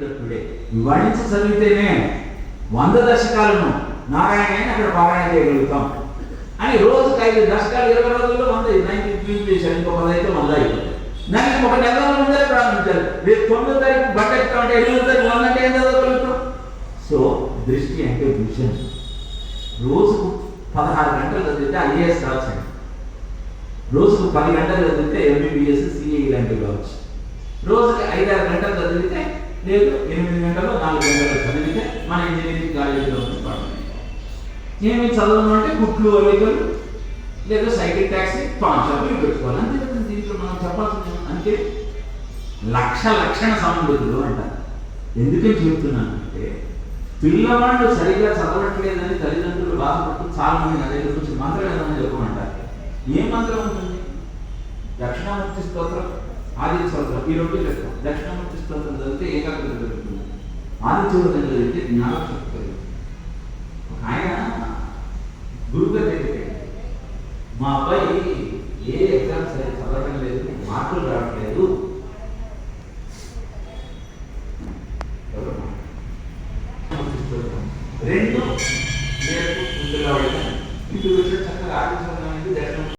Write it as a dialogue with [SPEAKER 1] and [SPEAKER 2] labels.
[SPEAKER 1] వివరించి చదివితేనే వంద దశకాలను నారాయణ అక్కడ పారాయణ చేయగలుగుతాం. అని రోజుకి ఐదు దశకాలు ఇరవై రోజుల్లో వంద నైన్టీ ట్వీట్ చేశారు ఇంకో పది అయితే వంద అయిపోతుంది. దానికి ఒక నెల ముందే ప్రారంభించారు రేపు తొమ్మిదో తారీఖు బట్ట ఎక్కుతా ఉంటే ఎనిమిదో తారీఖు వంద అంటే ఏం చదవగలుగుతాం సో దృష్టి అంటే విషయం రోజుకు పదహారు గంటలు చదివితే ఐఏఎస్ కావచ్చండి రోజుకు పది గంటలు చదివితే ఎంబీబీఎస్ సిఏ లాంటివి కావచ్చు రోజుకి ఐదారు గంటలు లేదు ఎనిమిది గంటలు నాలుగు గంటలు చదివితే మన ఇంజనీరింగ్ కాలేజీలో పడుతుంది ఏమి చదవడం అంటే కుట్లు అల్లికలు లేదా సైకిల్ ట్యాక్సీ పాన్ షాపులు పెట్టుకోవాలి. అంతే కదా దీంట్లో మనం చెప్పాల్సింది అంటే లక్ష లక్షణ సంబంధితులు అంటారు ఎందుకని చెబుతున్నానంటే పిల్లవాళ్ళు సరిగ్గా చదవట్లేదని తల్లిదండ్రులు బాధపడుతూ చాలా మంది నా దగ్గర నుంచి మంత్రం ఏమని చెప్పమంటారు. ఏ మంత్రం ఉంటుంది? దక్షిణామూర్తి స్తోత్రం. ఆది స్తోత్రం ఈ రెండు చెప్తాం. దక్షిణామూర్తి స్తోత్రం చదివితే ఏకాగ్రత పెరుగుతుంది. ఆది చోదం చదివితే జ్ఞాపకశక్తి పెరుగుతుంది. ఒక ఆయన గురువుగా దగ్గరికి మా అబ్బాయి ఏ ఎగ్జామ్స్ సరే చదవడం లేదు మార్కులు రావట్లేదు ఎవరు? రెండు నేర్పు ముందుగా వెళ్ళాలి ఇప్పుడు